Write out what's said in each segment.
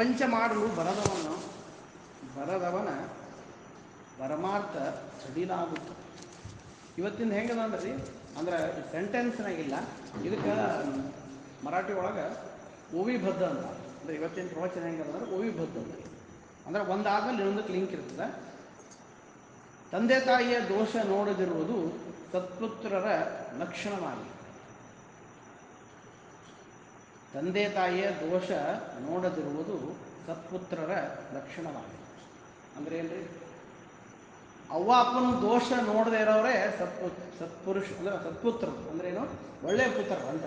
ಪ್ರಪಂಚ ಮಾಡಲು ಬರದವನು, ಬರದವನ ಪರಮಾರ್ಥ ಸಡಿಲಾಗುತ್ತೆ. ಇವತ್ತಿನ ಹೆಂಗದ ಅಂದ್ರೆ? ಅಂದ್ರೆ ಸೆಂಟೆನ್ಸ್ನಾಗಿಲ್ಲ ಇದಕ್ಕೆ ಮರಾಠಿ ಒಳಗೆ ಓವಿಬದ್ಧ ಅಂತ. ಅಂದ್ರೆ ಇವತ್ತಿನ ಪ್ರವಚನ ಹೆಂಗದ ಅಂದ್ರೆ ಓವಿಬದ್ಧ ಅಂತ. ಅಂದ್ರೆ ಒಂದಾದ್ಮೇಲೆ ಇನ್ನೊಂದಕ್ಕೆ ಲಿಂಕ್ ಇರ್ತದೆ. ತಂದೆ ತಾಯಿಯ ದೋಷ ನೋಡದಿರುವುದು ಸತ್ಪುತ್ರರ ಲಕ್ಷಣವಾಗಿದೆ. ತಂದೆ ತಾಯಿಯ ದೋಷ ನೋಡದಿರುವುದು ಸತ್ಪುತ್ರರ ಲಕ್ಷಣವಾಗಿದೆ. ಅಂದ್ರೆ ಏನ್ರಿ? ಅವ್ವ ಅಪ್ಪನ ದೋಷ ನೋಡದೆ ಇರೋರೇ ಸತ್ಪು, ಸತ್ಪುರುಷ, ಅಂದ್ರೆ ಸತ್ಪುತ್ರರು. ಅಂದ್ರೆ ಏನು? ಒಳ್ಳೆಯ ಪುತ್ರರು ಅಂತ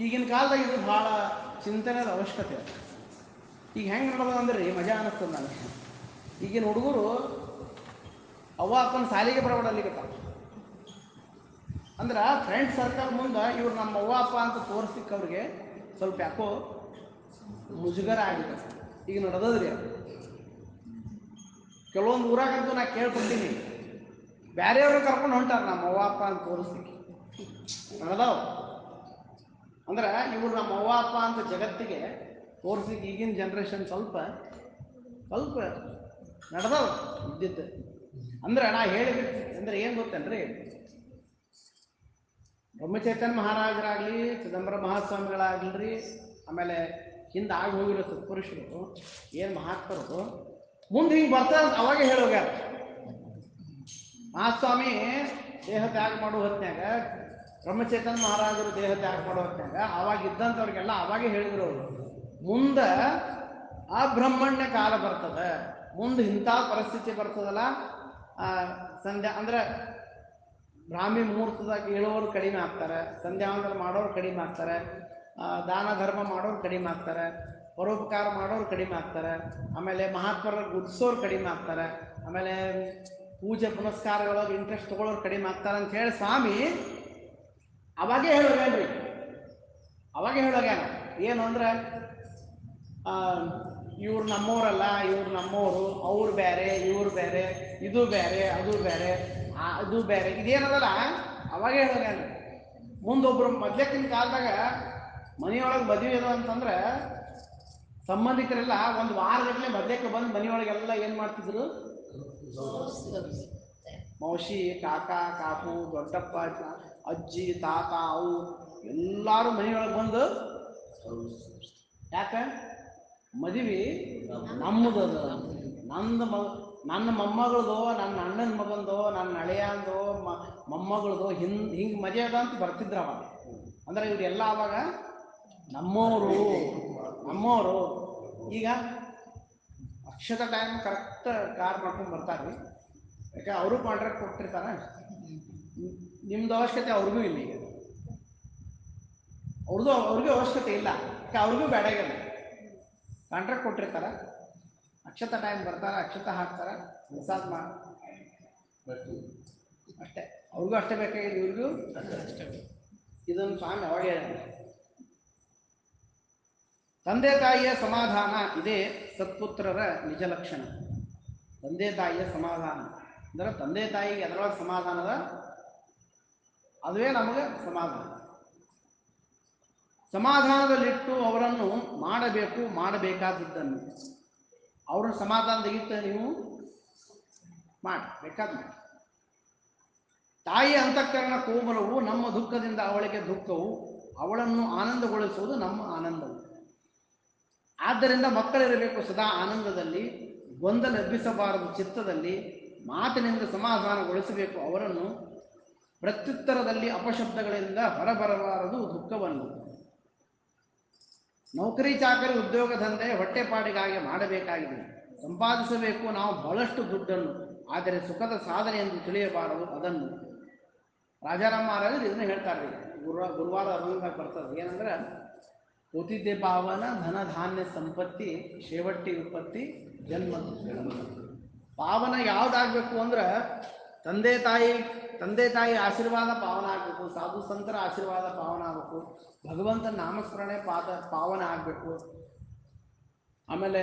ಈಗಿನ ಕಾಲದಾಗ ಇದು ಭಾಳ ಚಿಂತನೆಯ ಅವಶ್ಯಕತೆ ಈಗ ಹೆಂಗೆ ನೋಡೋದು ಅಂದ್ರೆ ಮಜಾ ಅನ್ನಿಸ್ತದೆ ನನಗೆ. ಈಗಿನ ಹುಡುಗರು ಅವ್ವ ಅಪ್ಪನ ಸಾಲಿಗೆ ಬರಬಡಲಿಕತ್ತಾವ ಅಂದ್ರೆ ಫ್ರೆಂಡ್ ಸರ್ಕಲ್ ಮುಂದೆ ಇವ್ರು ನಮ್ಮ ಅವ್ವ, ಅಪ್ಪ ಅಂತ ತೋರಿಸ್ಲಿಕ್ಕೆ ಅವ್ರಿಗೆ ಸ್ವಲ್ಪ ಯಾಕೋ ಮುಜುಗರ ಆಗಿದೆ. ಈಗ ನಡೆದದ್ರಿ ಅದು. ಕೆಲವೊಂದು ಊರಾಗಂತೂ ನಾ ಕೇಳ್ಕೊತೀನಿ. ಬೇರೆಯವ್ರು ಕರ್ಕೊಂಡು ಹೊಂಟಾರೆ ನಮ್ಮ ಅವ್ವ, ಅಪ್ಪ ಅಂತ ತೋರಿಸ್ಲಿಕ್ಕೆ. ನಡೆದಾವ. ಅಂದ್ರೆ ಇವ್ರು ನಮ್ಮ ಅವ್ವ, ಅಪ್ಪ ಅಂತ ಜಗತ್ತಿಗೆ ತೋರಿಸ್ಲಿಕ್ಕೆ ಈಗಿನ ಜನ್ರೇಷನ್ ಸ್ವಲ್ಪ ಸ್ವಲ್ಪ ನಡೆದಾವ ಇದ್ದಿದ್ದು. ಅಂದ್ರೆ ನಾ ಹೇಳಿದ ಅಂದ್ರೆ ಏನು ಗೊತ್ತೇನ್ರಿ? ಬ್ರಹ್ಮಚೈತನ್ಯ ಮಹಾರಾಜರಾಗಲಿ, ಚಿದಂಬರ ಮಹಾಸ್ವಾಮಿಗಳಾಗಲಿ, ಆಮೇಲೆ ಹಿಂದೆ ಆಗಿ ಹೋಗಿರೋ ಸತ್ಪುರುಷರು ಏನು ಮಹಾತ್ಮರು, ಮುಂದೆ ಹಿಂಗೆ ಬರ್ತಾರೆ ಅವಾಗ ಹೇಳೋಗ್ಯಾರ ಮಹಾಸ್ವಾಮಿ ದೇಹ ತ್ಯಾಗ ಮಾಡೋ ಹೊತ್ನ್ಯಾಗ, ಬ್ರಹ್ಮಚೇತನ್ ಮಹಾರಾಜರು ದೇಹ ತ್ಯಾಗ ಮಾಡೋ ಹೊತ್ನ್ಯಾಗ ಅವಾಗ ಇದ್ದಂಥವ್ರಿಗೆಲ್ಲ ಅವಾಗೆ ಹೇಳಿದ್ರು ಅವರು. ಮುಂದೆ ಬ್ರಹ್ಮಣ್ಯ ಕಾಲ ಬರ್ತದೆ, ಮುಂದೆ ಇಂಥ ಪರಿಸ್ಥಿತಿ ಬರ್ತದಲ್ಲ ಸಂಧ್ಯಾ, ಅಂದ್ರೆ ಬ್ರಾಹ್ಮಿ ಮುಹೂರ್ತದಾಗ ಹೇಳೋರು ಕಡಿಮೆ ಆಗ್ತಾರೆ ಸಂಧ್ಯಾವಂದನ ಮಾಡೋರು ಕಡಿಮೆ ಆಗ್ತಾರೆ ದಾನ ಧರ್ಮ ಮಾಡೋರು ಕಡಿಮೆ ಆಗ್ತಾರೆ, ಪರೋಪಕಾರ ಮಾಡೋರು ಕಡಿಮೆ ಆಗ್ತಾರೆ, ಆಮೇಲೆ ಮಹಾತ್ಮರ ಗುಡ್ಸೋರು ಕಡಿಮೆ ಆಗ್ತಾರೆ, ಆಮೇಲೆ ಪೂಜೆ ಪುನಸ್ಕಾರಗಳೊಳಗೆ ಇಂಟ್ರೆಸ್ಟ್ ತಗೊಳ್ಳೋರು ಕಡಿಮೆ ಆಗ್ತಾರೆ ಅಂತ ಹೇಳಿ ಸ್ವಾಮಿ, ಅವಾಗೇ ಹೇಳೋಗೇನ್ರಿ ಅವಾಗೇ ಹೇಳೋಗ್ಯಾನ ಏನು ಅಂದ್ರೆ ಇವ್ರು ನಮ್ಮೋರಲ್ಲ, ಇವ್ರು ನಮ್ಮೋರು, ಅವ್ರು ಬೇರೆ ಇವ್ರು ಬೇರೆ ಇದು ಬೇರೆ ಅದು ಬೇರೆ ಅದು ಬೇರೆ. ಇದೇನದಲ್ಲ? ಅವಾಗೇ ಅಲ್ಲಿ ಮುಂದೊಬ್ರು ಮೊದ್ಲಕ್ಕಿನ ಕಾಲದಾಗ ಮನೆಯೊಳಗೆ ಮದುವೆ ಅದು ಅಂತಂದ್ರೆ ಸಂಬಂಧಿಕರೆಲ್ಲ ಒಂದು ವಾರಗಟ್ಟಲೆ ಮೊದ್ಲಕ್ಕೆ ಬಂದು ಮನೆಯೊಳಗೆಲ್ಲ ಏನು ಮಾಡ್ತಿದ್ರು? ಮೌಶಿ, ಕಾಕ ಕಾಪು ದೊಡ್ಡಪ್ಪ, ಅಜ್ಜಿ, ತಾತ, ಅವು ಎಲ್ಲರೂ ಮನೆಯೊಳಗೆ ಬಂದು ಯಾಕೆ? ಮದುವೆ. ನಮ್ಮದದು. ನಂದು ಮ ನನ್ನ ಮೊಮ್ಮಗಳದು, ನನ್ನ ಅಣ್ಣನ ಮಗಂದು, ನನ್ನ ಹಳೆಯಂದು ಮೊಮ್ಮಗಳದು ಹಿಂದ್, ಹಿಂಗೆ ಮದುವೆ ಅದ ಅಂತ ಬರ್ತಿದ್ರು ಅವಾಗ. ಅಂದ್ರೆ ಇವರೆಲ್ಲ ಅವಾಗ ನಮ್ಮವರು ನಮ್ಮವರು ಈಗ ಅಕ್ಷತ ಟೈಮ್ ಕರೆಕ್ಟ್ ಕಾರ್ ಮಾಡ್ಕೊಂಡು ಬರ್ತಾರೆ ಯಾಕೆ ಅವರು ಕಾಂಟ್ರಾಕ್ಟ್ ಕೊಟ್ಟಿರ್ತಾರೆ. ನಿಮ್ದು ಅವಶ್ಯಕತೆ ಅವ್ರಿಗೂ ಇಲ್ಲ ಈಗ. ಅವ್ರದ್ದು ಅವ್ರಿಗೂ ಅವಶ್ಯಕತೆ ಇಲ್ಲ. ಯಾಕೆ ಅವ್ರಿಗೂ ಬೇಡಾಗಿಲ್ಲ ಕಾಂಟ್ರಾಕ್ಟ್ ಕೊಟ್ಟಿರ್ತಾರೆ. ಅಕ್ಷತ ಟೈಮ್ ಬರ್ತಾರೆ ಅಕ್ಷತ ಹಾಕ್ತಾರೆ ಪ್ರಸಾದ್ ಮಾ. ಅಷ್ಟೇ. ಅವ್ರಿಗೂ ಅಷ್ಟೇ ಬೇಕಾಗಿದೆ ಇವ್ರಿಗೂ? ಅಷ್ಟೇ ಇದನ್ನು ಸ್ವಾಮಿ ಅವಾಗ ತಂದೆ ತಾಯಿಯ ಸಮಾಧಾನ ಇದೇ ಸತ್ಪುತ್ರರ ನಿಜ ಲಕ್ಷಣ. ತಂದೆ ತಾಯಿಯ ಸಮಾಧಾನ. ಅಂದ್ರೆ ತಂದೆ ತಾಯಿಗೆ ಅದರೊಳಗೆ ಸಮಾಧಾನದ ಅದುವೇ ನಮಗೆ ಸಮಾಧಾನ. ಸಮಾಧಾನದಲ್ಲಿಟ್ಟು ಅವರನ್ನು ಮಾಡಬೇಕು, ಮಾಡಬೇಕಾದದ್ದನ್ನು. ಅವರ ಸಮಾಧಾನದಲ್ಲಿಟ್ಟು ನೀವು ಮಾಡಿ ಬೇಕಾದ ಮಾಡಿ ತಾಯಿಯ ಅಂತಃಕರಣ ಕೋಮಲವು, ನಮ್ಮ ದುಃಖದಿಂದ ಅವಳಿಗೆ ದುಃಖವು, ಅವಳನ್ನು ಆನಂದಗೊಳಿಸುವುದು ನಮ್ಮ ಆನಂದವು. ಆದ್ದರಿಂದ ಮಕ್ಕಳಿರಬೇಕು ಸದಾ ಆನಂದದಲ್ಲಿ, ಗೊಂದಲ ಎಬ್ಬಿಸಬಾರದು ಚಿತ್ತದಲ್ಲಿ, ಮಾತಿನಿಂದ ಸಮಾಧಾನಗೊಳಿಸಬೇಕು ಅವರನ್ನು, ಪ್ರತ್ಯುತ್ತರದಲ್ಲಿ ಅಪಶಬ್ದಗಳಿಂದ ಹೊರಬರಬಾರದು ದುಃಖವನ್ನು. ನೌಕರಿ ಚಾಕರಿ ಉದ್ಯೋಗ ದಂಧೆ ಹೊಟ್ಟೆಪಾಡಿಗಾಗಿ ಮಾಡಬೇಕಾಗಿದೆ. ಸಂಪಾದಿಸಬೇಕು ನಾವು ಬಹಳಷ್ಟು ದುಡ್ಡನ್ನು, ಆದರೆ ಸುಖದ ಸಾಧನೆ ಎಂದು ತಿಳಿಯಬಾರದು ಅದನ್ನು. ರಾಜಾರಾಮ ಮಹಾರಾಜರು ಇದನ್ನ ಹೇಳ್ತಾರೆ. ಗುರು, ಗುರುವಾರ ಅರುಣದಾಗ ಬರ್ತದೆ. ಏನಂದ್ರೆ ಕೋತಿದ್ದೆ ಪಾವನ ಧನ, ಧಾನ್ಯ, ಸಂಪತ್ತಿ ಶೇವಟ್ಟಿ ಉತ್ಪತ್ತಿ, ಜನ್ಮ ಪಾವನ ಯಾವ್ದಾಗಬೇಕು ಅಂದ್ರೆ, ತಂದೆ ತಾಯಿ ತಂದೆ ತಾಯಿ ಆಶೀರ್ವಾದ ಪಾವನ ಆಗಬೇಕು, ಸಾಧು ಸಂತರ ಆಶೀರ್ವಾದ ಪಾವನ ಆಗಬೇಕು, ಭಗವಂತ ನಾಮಸ್ಮರಣೆ ಪಾದ ಪಾವನ ಆಗಬೇಕು. ಆಮೇಲೆ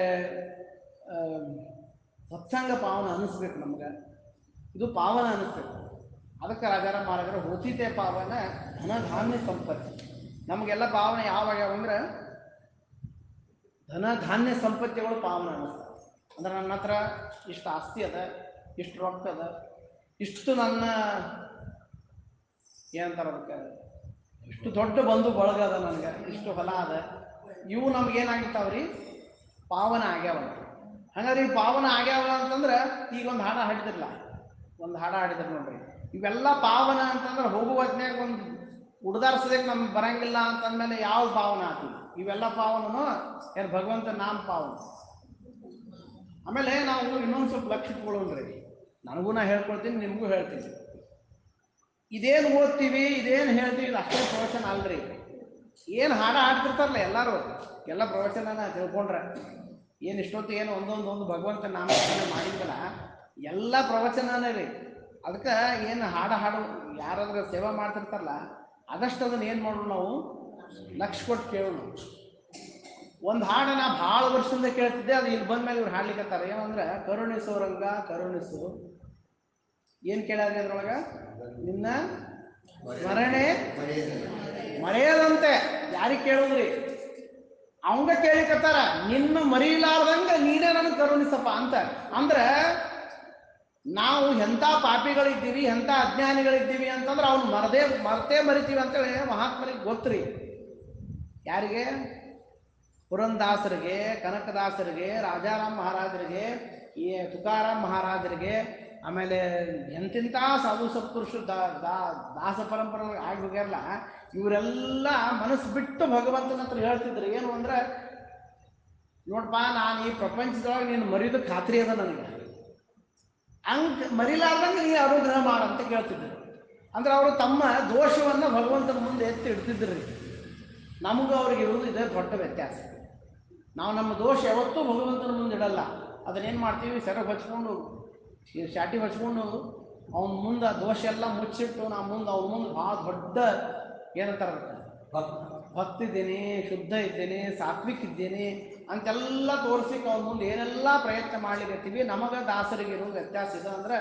ಸತ್ಸಂಗ ಪಾವನ ಅನ್ನಿಸ್ಬೇಕು ನಮ್ಗೆ. ಇದು ಪಾವನ ಅನ್ನಿಸ್ಬೇಕು ಅದಕ್ಕೆ ರಾಜಾರ ಮಹಾರಾಜರು ಹೋತಿತೆ ಪಾವನ ಧನಧಾನ್ಯ ಸಂಪತ್ತಿ. ನಮಗೆಲ್ಲ ಪಾವನ ಯಾವಾಗ ಅಂದ್ರೆ, ಧನಧಾನ್ಯ ಸಂಪತ್ತಿಗಳು ಪಾವನ ಅನಿಸ್ತವೆ. ಅಂದ್ರೆ ನನ್ನ ಹತ್ರ ಇಷ್ಟು ಆಸ್ತಿ ಅದ, ಇಷ್ಟು ರೊಕ್ಕ ಅದ ಇಷ್ಟು ನನ್ನ ಏನಂತಾರ ಅದಕ್ಕೆ? ಇಷ್ಟು ದೊಡ್ಡ ಬಂಧು ಬಳಗ ಅದ ನನಗೆ, ಇಷ್ಟು ಹೊಲ ಅದ. ಇವು ನಮ್ಗೇನಾಗಿರ್ತಾವ್ರಿ ಪಾವನ ಆಗ್ಯಾವ ಹಂಗಾದ್ರೆ ಈ ಪಾವನ ಆಗ್ಯಾವ ಅಂತಂದ್ರೆ ಈಗ ಒಂದು ಹಾಡ ಹಾಡಿದಿರಲ್ಲ, ಒಂದು ಹಾಡ ಹಾಡಿದ್ರು ನೋಡ್ರಿ. ಇವೆಲ್ಲ ಪಾವನ ಅಂತಂದ್ರೆ ಹೋಗುವ ಹೊತ್ನ್ಯಾಗ ಒಂದು ಉಡ್ದಾರ್ಸೋದಕ್ಕೆ ನಮ್ಗೆ ಬರಂಗಿಲ್ಲ ಅಂತಂದ್ಮೇಲೆ ಯಾವ ಪಾವನ ಆತು? ಇವೆಲ್ಲ ಪಾವನೂ ಏನು ಭಗವಂತ ನಾಮ ಪಾವನ. ಆಮೇಲೆ ನಾವು ಇನ್ನೊಂದು ಸ್ವಲ್ಪ ಲಕ್ಷ ಇಟ್ಕೊಳ್ಳೋಣ್ರಿ ನನಗೂ ನಾ ಹೇಳ್ಕೊಳ್ತೀನಿ ನಿಮಗೂ ಹೇಳ್ತೀನಿ. ಇದೇನು ಓದ್ತೀವಿ, ಇದೇನು ಹೇಳ್ತೀವಿ, ಇದು ಅಷ್ಟೇ ಪ್ರವಚನ ಅಲ್ರಿ. ಏನು ಹಾಡ ಹಾಡ್ತಿರ್ತಾರಲ್ಲ ಎಲ್ಲರೂ, ಎಲ್ಲ ಪ್ರವಚನನ ತಿಳ್ಕೊಂಡ್ರೆ. ಏನು ಇಷ್ಟೊತ್ತು ಏನು ಒಂದೊಂದು ಒಂದು ಭಗವಂತ ನಾಮಕರಣ ಮಾಡಿದ್ರಲ್ಲ ಎಲ್ಲ ಪ್ರವಚನನೇ ರೀ. ಅದಕ್ಕೆ ಏನು ಹಾಡು ಹಾಡು ಯಾರಾದ್ರೂ ಸೇವೆ ಮಾಡ್ತಿರ್ತಾರಲ್ಲ ಅದಷ್ಟು ಅದನ್ನ ಏನು ಮಾಡೋಣ ನಾವು? ಲಕ್ಷ ಕೊಟ್ಟು ಕೇಳೋಣ. ಒಂದು ಹಾಡು ನಾ ಭಾಳ ವರ್ಷದಿಂದ ಕೇಳ್ತಿದ್ದೆ, ಅದು ಇಲ್ಲಿ ಬಂದ್ಮೇಲೆ ಇವ್ರು ಹಾಡ್ಲಿಕ್ಕೆ ಏನಂದ್ರೆ, ಕರುಣಿಸು ರಂಗ, ಕರುಣಿಸು. ಏನು ಕೇಳಾದ್ರೆ ಅದ್ರೊಳಗ? ನಿನ್ನ ಸ್ಮರಣೆ ಮರೆಯದಂತೆ. ಯಾರಿಗೆ ಕೇಳುದ್ರಿ? ಅವಂಗ ಕೇಳಿಕತ್ತಾರ ನಿನ್ನ ಮರೀಲಾರ್ದಂಗ ನೀನೇ ನನಗೆ ಕರುಣಿಸಪ್ಪ ಅಂತ. ಅಂದ್ರೆ ನಾವು ಎಂಥ ಪಾಪಿಗಳಿದ್ದೀವಿ ಎಂಥ ಅಜ್ಞಾನಿಗಳಿದ್ದೀವಿ ಅಂತಂದ್ರೆ ಅವ್ನು ಮರದೇ ಮರ್ತೇ ಮರಿತೀವಿ ಅಂತೇಳಿ ಮಹಾತ್ಮರಿಗೆ ಗೊತ್ತ್ರಿ. ಯಾರಿಗೆ? ಪುರಂದಾಸರಿಗೆ ಕನಕದಾಸರಿಗೆ ರಾಜಾರಾಮ್ ಮಹಾರಾಜರಿಗೆ ಈ ತುಕಾರಾಮ್ ಮಹಾರಾಜರಿಗೆ ಆಮೇಲೆ ಎಂತೆಂಥ ಸಾಧು ಸತ್ಪುರುಷರು ದಾ, ದಾ- ದಾಸ ಪರಂಪರೆ ಆಗಿ ಇವರೆಲ್ಲ ಮನಸ್ಸು ಬಿಟ್ಟು ಭಗವಂತನ ಹತ್ರ ಹೇಳ್ತಿದ್ರು. ಏನು ಅಂದ್ರೆ ನೋಡಪ್ಪ ನಾನು ಈ ಪ್ರಪಂಚದೊಳಗೆ ನೀನು ಮರಿದು ಖಾತ್ರಿ ಅದ ನನಗೆ. ಹಂಗೆ ಮರಿಲಾರ್ದಂಗೆ ನೀ ಅನುಗ್ರಹ ಮಾಡಂತ ಕೇಳ್ತಿದ್ರು. ಅಂದ್ರೆ ಅವರು ತಮ್ಮ ದೋಷವನ್ನ ಭಗವಂತನ ಮುಂದೆ ಎತ್ತಿ ಇಡ್ತಿದ್ರು. ನಮಗೂ ಅವ್ರಿಗೆ ಇರುವುದು ಇದೇ ದೊಡ್ಡ ವ್ಯತ್ಯಾಸ. ನಾವು ನಮ್ಮ ದೋಷ ಯಾವತ್ತೂ ಭಗವಂತನ ಮುಂದೆ ಇಡಲ್ಲ. ಅದನ್ನೇನು ಮಾಡ್ತೀವಿ? ಸೆರೆ ಹಚ್ಕೊಂಡು ಈ ಶಾಟಿ ಹೊಚ್ಕೊಂಡು ಅವನ ಮುಂದೆ ದೋಷ ಎಲ್ಲ ಮುಚ್ಚಿಟ್ಟು ನಾ ಮುಂದೆ ಅವನ ಮುಂದೆ ಭಾಳ ದೊಡ್ಡ ಏನಂತಾರ ಭಕ್ತಿದ್ದೀನಿ ಶುದ್ಧ ಇದ್ದೀನಿ ಸಾತ್ವಿಕ್ ಇದ್ದೀನಿ ಅಂತೆಲ್ಲ ತೋರಿಸಿಕ್ ಅವ್ನ ಮುಂದೆ ಏನೆಲ್ಲ ಪ್ರಯತ್ನ ಮಾಡ್ಲಿಕ್ಕೆ ನಮಗೆ ದಾಸರಿಗೆ ಇರೋ ವ್ಯತ್ಯಾಸ ಇದೆ ಅಂದ್ರೆ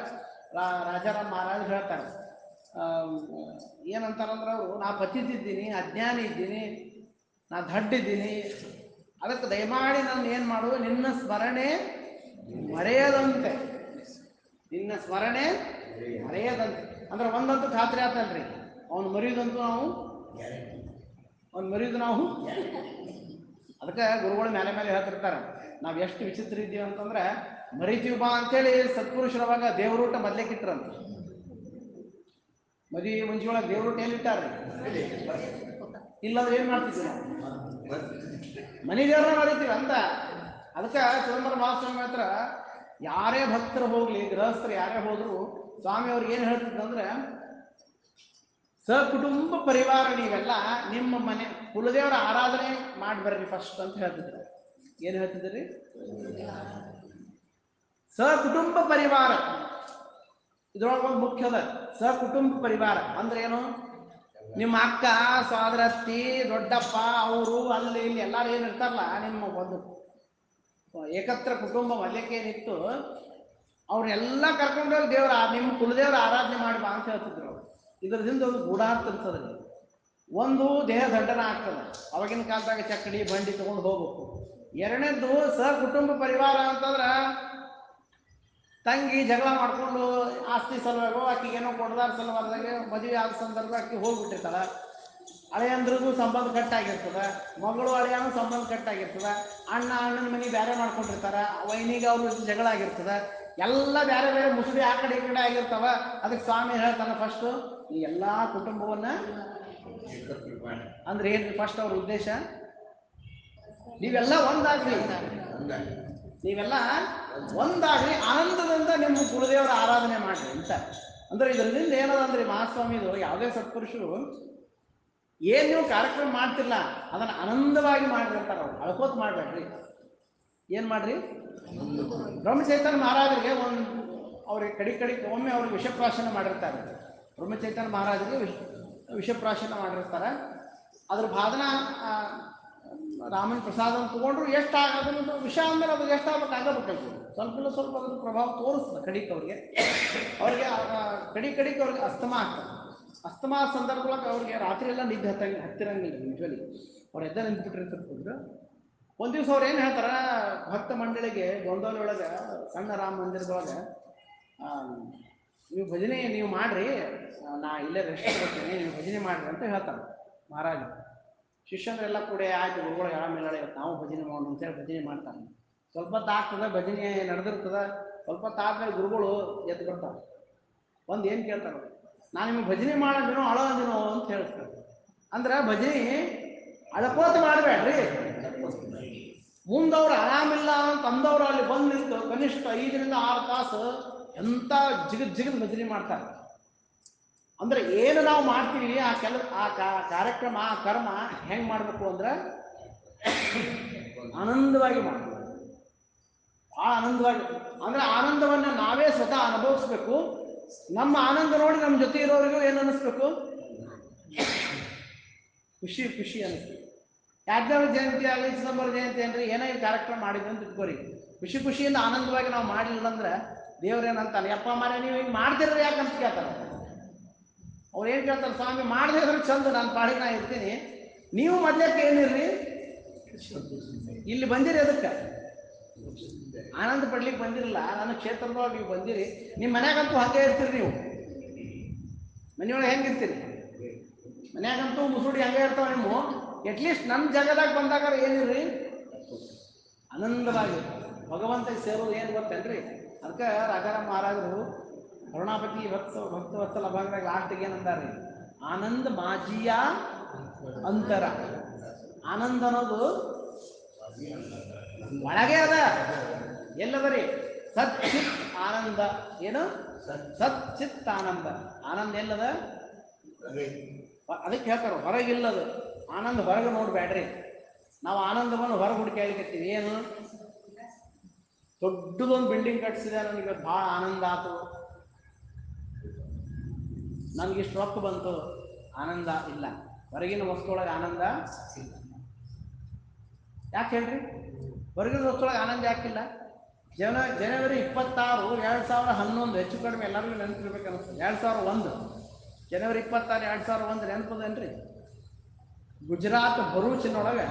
ರಾಜಾರಾಮ್ ಮಹಾರಾಜ್ ಹೇಳ್ತಾರೆ. ಏನಂತಾರಂದ್ರೆ ಅವರು ನಾ ಪತಿತಿದ್ದೀನಿ ಅಜ್ಞಾನಿ ಇದ್ದೀನಿ ನಾ ದಡ್ಡಿದ್ದೀನಿ ಅದಕ್ಕೆ ದಯಮಾಡಿ ನಾನು ಏನು ಮಾಡು ನಿನ್ನ ಸ್ಮರಣೆ ಮರೆಯದಂತೆ. ನಿನ್ನ ಸ್ಮರಣೆ ಮರೆಯದಂತೆ ಅಂದ್ರೆ ಒಂದಂತೂ ಖಾತ್ರಿ ಆತಲ್ರಿ ಅವ್ನು ಮರೆಯೋದಂತೂ ನಾವು ಅವ್ನು ಮರೆಯೋದು ನಾವು ಅದಕ್ಕೆ ಗುರುಗಳು ಮೇಲೆ ಮೇಲೆ ಹೇಳ್ತಿರ್ತಾರೆ. ನಾವು ಎಷ್ಟು ವಿಚಿತ್ರ ಇದ್ದೀವಿ ಅಂತಂದ್ರೆ ಮರಿತೀವಿ ಬಾ ಅಂತೇಳಿ ಸತ್ಪುರುಷರವಾಗ ದೇವರೂಟ ಮದಿ ಇಟ್ರಂತ. ಮದುವೆ ಮುಂಜಿಯೊಳಗೆ ದೇವರೂಟ ಎಲ್ಲಿಟ್ಟಾರ್ರಿ ಇಲ್ಲಂದ್ರೆ ಏನು ಮಾಡ್ತಿದ್ವಿ ನಾವು? ಮನೆ ದೇವ್ರನ್ನ ಮರಿತೀವಿ ಅಂತ. ಅದಕ್ಕೆ ಚಿದಂಬರ ಮಹಾಸ್ವಾಮಿ ಹತ್ರ ಯಾರೇ ಭಕ್ತರು ಹೋಗ್ಲಿ, ಗೃಹಸ್ಥರು ಯಾರೇ ಹೋದ್ರು ಸ್ವಾಮಿ ಅವ್ರಿಗೆ ಏನು ಹೇಳ್ತಿದ್ದಂದ್ರೆ ಸಕುಟುಂಬ ಪರಿವಾರ ನೀವೆಲ್ಲ ನಿಮ್ಮ ಮನೆ, ಕುಲದೇವರ ಆರಾಧನೆ ಮಾಡಿ ಬರ್ರಿ ಫಸ್ಟ್ ಅಂತ ಹೇಳ್ತಿದ್ರು. ಏನು ಹೇಳ್ತಿದ್ರಿ ಸಕುಟುಂಬ ಪರಿವಾರ. ಇದ್ರೊಳಗೆ ಒಂದು ಮುಖ್ಯ ಅದ. ಸಕುಟುಂಬ ಪರಿವಾರ. ಅಂದ್ರೆ ಏನು? ನಿಮ್ಮ ಅಕ್ಕ ಸೋದರತ್ತಿ ದೊಡ್ಡಪ್ಪ, ಅವರು, ಅಲ್ಲಿ, ಇಲ್ಲಿ ಎಲ್ಲಾರು ಏನು ಇರ್ತಾರಲ್ಲ, ನಿಮ್ಮ ಒಂದು ಏಕತ್ರ ಕುಟುಂಬ ಮಲ್ಯಕ್ಕೆ ಏನಿತ್ತು ಅವ್ರನ್ನೆಲ್ಲ ಕರ್ಕೊಂಡೋಗಿ ದೇವರ ನಿಮ್ಮ ಕುಲದೇವ್ರ ಆರಾಧನೆ ಮಾಡಿ ಬಾ ಅಂತ ಹೇಳ್ತಿದ್ರು ಅವ್ರು ಇದರಿಂದ ಒಂದು ಗೂಢಾರ್ಥ ಇರ್ತದೆ ಒಂದು ದೇಹ ದಂಡನ ಆಗ್ತದೆ. ಅವಾಗಿನ ಕಾಲದಾಗ ಚಕ್ಕಡಿ, ಬಂಡಿ ತಗೊಂಡು ಹೋಗ್ಬೇಕು. ಎರಡನೇದ್ದು ಕುಟುಂಬ ಪರಿವಾರ ಅಂತಂದ್ರೆ ತಂಗಿ ಜಗಳ ಮಾಡಿಕೊಂಡು ಆಸ್ತಿ ಸಲುವಾಗೋ ಏನೋ ಕೊಡದಾರ ಸಲುವಾದಾಗ ಮದುವೆ ಆದ ಸಂದರ್ಭ ಆಕಿ ಹೋಗ್ಬಿಟ್ಟಿರ್ತಾಳ. ಹಳೆಯಂದ್ರಿಗೂ ಸಂಬಂಧ ಕಟ್ಟಾಗಿರ್ತದ. ಮಗಳು ಹಳೆಯನೂ ಸಂಬಂಧ ಕಟ್ಟಾಗಿರ್ತದ. ಅಣ್ಣ, ಅಣ್ಣನ ಮನೆ ಬೇರೆ ಮಾಡ್ಕೊಂಡಿರ್ತಾರ. ವೈನಿಗೆ ಅವ್ರ ಜಗಳ ಆಗಿರ್ತದ. ಎಲ್ಲ ಬೇರೆ ಬೇರೆ ಮುಸುಡಿ ಆ ಕಡೆ ಈ ಕಡೆ ಆಗಿರ್ತಾವ. ಅದಕ್ಕೆ ಸ್ವಾಮಿ ಹೇಳ್ತಾನೆ ಫಸ್ಟ್ ಈ ಎಲ್ಲ ಕುಟುಂಬವನ್ನ ಅಂದ್ರೆ ಏನ್ರಿ ಫಸ್ಟ್ ಅವ್ರ ಉದ್ದೇಶ? ನೀವೆಲ್ಲ ಒಂದಾಗ್ರಿ. ನೀವೆಲ್ಲ ಒಂದಾಗ್ರಿ. ಆನಂದದಿಂದ ನಿಮ್ಮ ಕುಲದೇವರ ಆರಾಧನೆ ಮಾಡ್ರಿ ಅಂತ. ಅಂದ್ರೆ ಇದರಿಂದ ಏನದ ಅಂದ್ರೆ ಮಹಾಸ್ವಾಮಿದು ಯಾವುದೇ ಸತ್ಪುರುಷರು ಏನ್ ನೀವು ಕಾರ್ಯಕ್ರಮ ಮಾಡ್ತಿಲ್ಲ ಅದನ್ನ ಆನಂದವಾಗಿ ಮಾಡ್ರಿ ಅಂತಾರೆ ಅವ್ರು. ಅಳ್ಕೋತ್ ಮಾಡ್ಬೇಡ್ರಿ. ಏನು ಮಾಡ್ರಿ? ಬ್ರಹ್ಮಚೈತನ್ ಮಹಾರಾಜರಿಗೆ ಒಂದು ಅವ್ರಿಗೆ ಕಡಿ ಕಡಿ ಒಮ್ಮೆ ಅವ್ರಿಗೆ ವಿಷಪ್ರಾಶನ ಮಾಡಿರ್ತಾರೆ. ಬ್ರಹ್ಮಚೈತನ್ ಮಹಾರಾಜರಿಗೆ ವಿಷ ವಿಷಪ್ರಾಶನ ಮಾಡಿರ್ತಾರೆ. ಅದ್ರ ಆ, ರಾಮನ ಪ್ರಸಾದ ತಗೊಂಡ್ರು ಎಷ್ಟು ಅದನ್ನು ವಿಷ ಅಂದ್ರೆ ಅದು ಎಷ್ಟು ಆಗ್ಬೇಕು ಆಗಬೇಕು ಸ್ವಲ್ಪ ಸ್ವಲ್ಪ ಅದ್ರ ಪ್ರಭಾವ ತೋರಿಸ್ತದೆ ಕಡಿಕ್ ಅವ್ರಿಗೆ. ಅವ್ರಿಗೆ ಕಡಿ ಕಡಿಕ್ ಅವ್ರಿಗೆ ಅಸ್ತಮ ಆಗ್ತದೆ. ಅಸ್ತಮ ಸಂದರ್ಭದೊಳಗೆ ಅವ್ರಿಗೆ ರಾತ್ರಿ ಎಲ್ಲ ನಿದ್ದೆ ಹತ್ತಂಗ ಹತ್ತಿರಂಗಿಲ್ಲ ಯೂಶ್ವಲಿ ಅವ್ರು ಎದ್ದ ನಿಂತ್ಬಿಟ್ಟಿರ್ತಿರ್ತಿದ್ರು ಒಂದು ದಿವಸ ಅವ್ರು ಏನು ಹೇಳ್ತಾರೆ, ಭಕ್ತ ಮಂಡಳಿಗೆ ಗೊಂದೋಲಿ ಒಳಗೆ ಸಣ್ಣ ರಾಮ ಮಂದಿರದೊಳಗೆ ನೀವು ಭಜನೆ ನೀವು ಮಾಡ್ರಿ ನಾ ಇಲ್ಲೇ ರೆಸ್ಟ್ ಬರ್ತೀನಿ ನೀವು ಭಜನೆ ಮಾಡ್ರಿ ಅಂತ ಹೇಳ್ತಾರೆ ಮಹಾರಾಜ. ಶಿಷ್ಯಂದ್ರೆಲ್ಲ ಕೂಡ, ಆಯ್ತು ಗುರುಗಳು ಯಾವ ಮೇಲೆ ನಾವು ಭಜನೆ ಮಾಡೋಣ ಅಂತೇಳಿ ಭಜನೆ ಮಾಡ್ತಾರೆ. ಸ್ವಲ್ಪ ತಾಗ್ತದ, ಭಜನೆ ನಡೆದಿರ್ತದೆ. ಸ್ವಲ್ಪ ತಾದ್ಮೇಲೆ ಗುರುಗಳು ಎದ್ದು ಬರ್ತಾರೆ. ಒಂದು ಏನು ಕೇಳ್ತಾರೆ ನಾನು ನಿಮಗೆ ಭಜನೆ ಮಾಡೋದಿನೋ ಅಳೋದಿನೋ ಅಂತ ಹೇಳ್ತಾರೆ. ಅಂದ್ರೆ ಭಜನೆ ಅಳಕೋತ ಮಾಡಬೇಡ್ರಿ. ಮುಂದವ್ರು ಆರಾಮಿಲ್ಲ ಅಂತ ಅಂದವ್ರು ಅಲ್ಲಿ ಬಂದು ನಿಂತು ಕನಿಷ್ಠ ಐದರಿಂದ ಆರು ತಾಸು ಎಂತ ಜಿಗದ್ ಜಿಗದ್ ಭಜನೆ ಮಾಡ್ತಾರೆ. ಅಂದ್ರೆ ಏನು ನಾವು ಮಾಡ್ತೀವಿ, ಆ ಕೆಲ, ಆ ಕಾರ್ಯಕ್ರಮ, ಆ ಕರ್ಮ ಹೆಂಗೆ ಮಾಡಬೇಕು ಅಂದ್ರೆ ಆನಂದವಾಗಿ ಮಾಡ್ಬೇಕು. ಭಾಳ ಆನಂದವಾಗಿ, ಅಂದ್ರೆ ಆನಂದವನ್ನ ನಾವೇ ಸ್ವತಃ ಅನುಭವಿಸ್ಬೇಕು. ನಮ್ಮ ಆನಂದ ನೋಡಿ ನಮ್ಮ ಜೊತೆ ಇರೋರಿಗೂ ಏನು ಅನ್ನಿಸ್ಬೇಕು ಖುಷಿ ಖುಷಿ ಅನಿಸ್ಬೇಕು ಯಾಜ್ಞವ ಜಯಂತಿ ಆಗಲಿ, ಚಿದಂಬರ ಜಯಂತಿ ಅಂದ್ರೆ ಏನೋ ಈ ಕಾರ್ಯಕ್ರಮ ಮಾಡಿದ್ರು ಅಂತ ಇಟ್ಕೋರಿ ಖುಷಿ, ಖುಷಿಯಿಂದ ಆನಂದವಾಗಿ ನಾವು ಮಾಡಿಲ್ಲ ಅಂದ್ರೆ ದೇವ್ರೇನಂತಾನೆ ಯಪ್ಪ ಮಾರ ನೀವು ಹಿಂಗೆ ಮಾಡ್ತಿರ್ರಿ ಯಾಕಂತ ಕೇಳ್ತಾರೆ. ಅವ್ರು ಏನು ಕೇಳ್ತಾರೆ, ಸ್ವಾಮಿ, ಮಾಡದೇ ಇದ್ರೆ ಚಂದ, ನಾನು ಪಾಡಿಗೆ ನಾ ಇರ್ತೀನಿ. ನೀವು ಮೊದ್ಲಕ್ಕೆ ಏನಿರ್ರಿ ಇಲ್ಲಿ ಬಂದಿರಿ ಅದಕ್ಕೆ ಆನಂದ ಪಡ್ಲಿಕ್ಕೆ ಬಂದಿರಲ್ಲ, ನಾನು ಕ್ಷೇತ್ರದೊಳಗೆ ನೀವು ಬಂದಿರಿ ನಿಮ್ಮ ಮನ್ಯಾಗಂತೂ ಹಂಗೆ ಇರ್ತೀರಿ ನೀವು. ಮನೆಯೊಳಗೆ ಹೆಂಗಿರ್ತೀರಿ ಮನ್ಯಾಗಂತೂ ಮುಸುಡಿ ಹಂಗೆ ಇರ್ತಾವ ನಿಮ್ಮ ಅಟ್ಲೀಸ್ಟ್ ನಮ್ಮ ಜಾಗದಾಗ ಬಂದಾಗ ಏನಿರ್ರಿ? ಆನಂದವಾಗಿ. ಭಗವಂತ ಸೇರೋದು ಏನು ಗೊತ್ತೇನ್ರಿ? ಅದಕ್ಕೆ ರಾಜಾರಾಮ್ ಮಹಾರಾಜರು ಕರುಣಾಪತಿ ಭಕ್ತ ಭಕ್ತ ವತ್ಸಲ ಭಾಗದಾಗ ಲಾಸ್ಟಿಗೆ ಏನಂದಾರೆ ಆನಂದ ಮಾಜಿಯ ಅಂತರ. ಆನಂದ ಅನ್ನೋದು ಒಳಗೆ ಅದ. ಎಲ್ಲದರಿ ಸಚ್ಚಿತ್ ಆನಂದ. ಏನು? ಸಚ್ಚಿತ್ ಆನಂದ. ಆನಂದ ಎಲ್ಲದ? ಅದಕ್ಕೆ ಹೇಳ್ತಾರೆ ಹೊರಗಿಲ್ಲದು. ಆನಂದ ಹೊರಗೆ ನೋಡ್ಬೇಡ್ರಿ ನಾವು ಆನಂದವನ್ನು ಹೊರಗೆ ಹುಡುಕಿ ಏನು? ದೊಡ್ಡದೊಂದು ಬಿಲ್ಡಿಂಗ್ ಕಟ್ಸಿದೆ ನನಗೆ ಭಾಳ ಆನಂದ ಆತು. ನನಗೆ ಇಷ್ಟು ರೊಕ್ಕ ಬಂತು. ಆನಂದ ಇಲ್ಲ. ಹೊರಗಿನ ವಸ್ತುವೊಳಗೆ ಆನಂದ ಯಾಕೆ ಹೇಳ್ರಿ? ಹೊರಗಿನ ವಸ್ತುವೊಳಗೆ ಆನಂದ ಯಾಕಿಲ್ಲ? ಜನ, ಜನವರಿ ಇಪ್ಪತ್ತಾರು, ಎರಡು ಸಾವಿರ ಹನ್ನೊಂದು, ಹೆಚ್ಚು ಕಡಿಮೆ ಎಲ್ಲರಿಗೂ ನೆನಪಿರ್ಬೇಕು ಎರಡು ಸಾವಿರ ಒಂದು. ಜನವರಿ ಇಪ್ಪತ್ತಾರು, ಎರಡು ಸಾವಿರ ಒಂದು ನೆನಪದೇನ್ರಿ? ಗುಜರಾತ್ ಭರೂಚಿನೊಳಗೆ,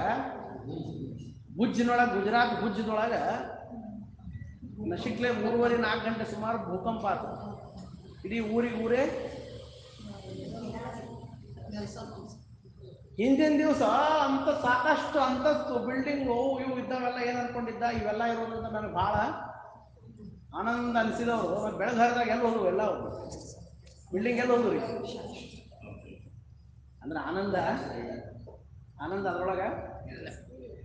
ಭುಜ್ನೊಳಗೆ, ಗುಜರಾತ್ ಭುಜ್ನೊಳಗೆ ನಶಿಕ್ಲೆ ಮೂರುವರೆ ನಾಲ್ಕು ಗಂಟೆ ಸುಮಾರು ಭೂಕಂಪ ಆತು. ಇಡೀ ಊರಿಗೆ ಊರೇ ಹಿಂದಿನ ದಿವಸ ಅಂತ ಸಾಕಷ್ಟು ಅಂತಸ್ತು ಬಿಲ್ಡಿಂಗು ಇವು ಇದ್ದಾವೆಲ್ಲ ಏನು ಅನ್ಕೊಂಡಿದ್ದ? ಇವೆಲ್ಲ ಇರೋದ್ರಿಂದ ನನಗೆ ಭಾಳ ಆನಂದ ಅನಿಸಿದವರು. ಬೆಳಗಾರದಾಗ ಎಲ್ಲ ಹೋದವು ಎಲ್ಲ ಬಿಲ್ಡಿಂಗ್ ಎಲ್ಲ ಹೋದ್ವು ರೀ ಅಂದ್ರೆ ಆನಂದ? ಆನಂದ ಅದ್ರೊಳಗೆ?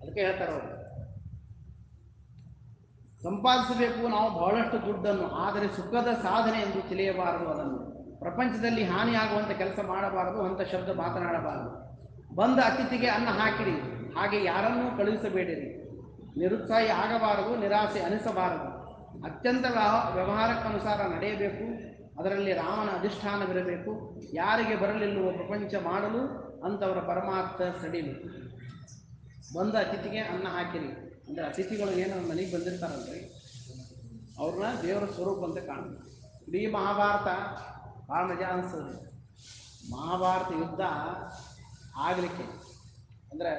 ಅದಕ್ಕೆ ಹೇಳ್ತಾರೆ ಅವರು. ಸಂಪಾದಿಸಬೇಕು ನಾವು ಬಹಳಷ್ಟು ದುಡ್ಡನ್ನು, ಆದರೆ ಸುಖದ ಸಾಧನೆ ಎಂದು ತಿಳಿಯಬಾರದು ಅದನ್ನು. ಪ್ರಪಂಚದಲ್ಲಿ ಹಾನಿಯಾಗುವಂಥ ಕೆಲಸ ಮಾಡಬಾರದು, ಅಂತ ಶಬ್ದ ಮಾತನಾಡಬಾರದು. ಬಂದ ಅತಿಥಿಗೆ ಅನ್ನ ಹಾಕಿರಿ. ಹಾಗೆ ಯಾರನ್ನೂ ಕಳುಹಿಸಬೇಡಿರಿ. ನಿರುತ್ಸಾಹಿ ಆಗಬಾರದು, ನಿರಾಸೆ ಅನಿಸಬಾರದು. ಅತ್ಯಂತ ವ್ಯವ- ವ್ಯವಹಾರಕ್ಕನುಸಾರ ನಡೆಯಬೇಕು. ಅದರಲ್ಲಿ ರಾಮನ ಅಧಿಷ್ಠಾನವಿರಬೇಕು. ಯಾರಿಗೆ ಬರಲಿಲ್ಲವೋ ಪ್ರಪಂಚ ಮಾಡಲು ಅಂಥವರ ಪರಮಾರ್ಥ ಸಡಿಲು. ಬಂದ ಅತಿಥಿಗೆ ಅನ್ನ ಹಾಕಿರಿ. ಅಂದರೆ ಅತಿಥಿಗಳು ಏನು ಮನೆಗೆ ಬಂದಿರ್ತಾರಲ್ರಿ? ಅವ್ರನ್ನ ದೇವರ ಸ್ವರೂಪ ಅಂತ ಕಾಣುತ್ತೆ ಇಡೀ ಮಹಾಭಾರತ ಭಾಳ ಮಜಾ ಅನಿಸ್ತದೆ ಮಹಾಭಾರತ ಯುದ್ಧ ಆಗಲಿಕ್ಕೆ ಅಂದರೆ